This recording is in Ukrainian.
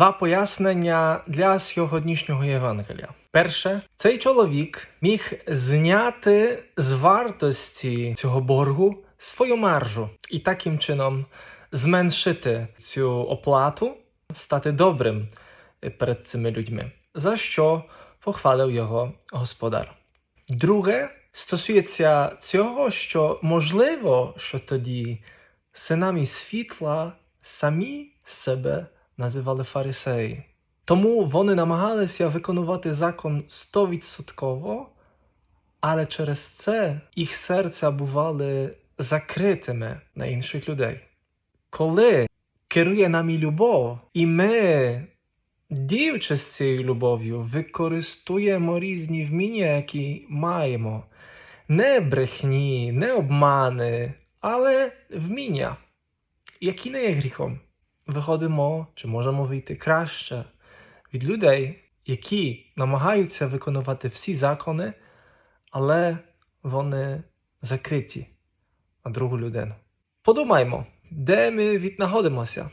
два пояснення для сьогоднішнього Євангелія. Перше, цей чоловік міг зняти з вартості цього боргу свою маржу і таким чином зменшити цю оплату, стати добрим перед цими людьми, за що похвалив його господар. Друге стосується цього, що можливо, що тоді синами світла самі себе називали фарисеї. Тому вони намагалися виконувати закон стовідсотково, але через це їх серця бували закритими на інших людей. Коли керує нами любов, і ми, діючи з цією любов'ю, використовуємо різні вміння, які маємо, не брехні, не обмани, але вміння, які не є гріхом. Виходимо чи можемо вийти краще від людей, які намагаються виконувати всі закони, але вони закриті на другу людину. Подумаймо, де ми віднаходимося.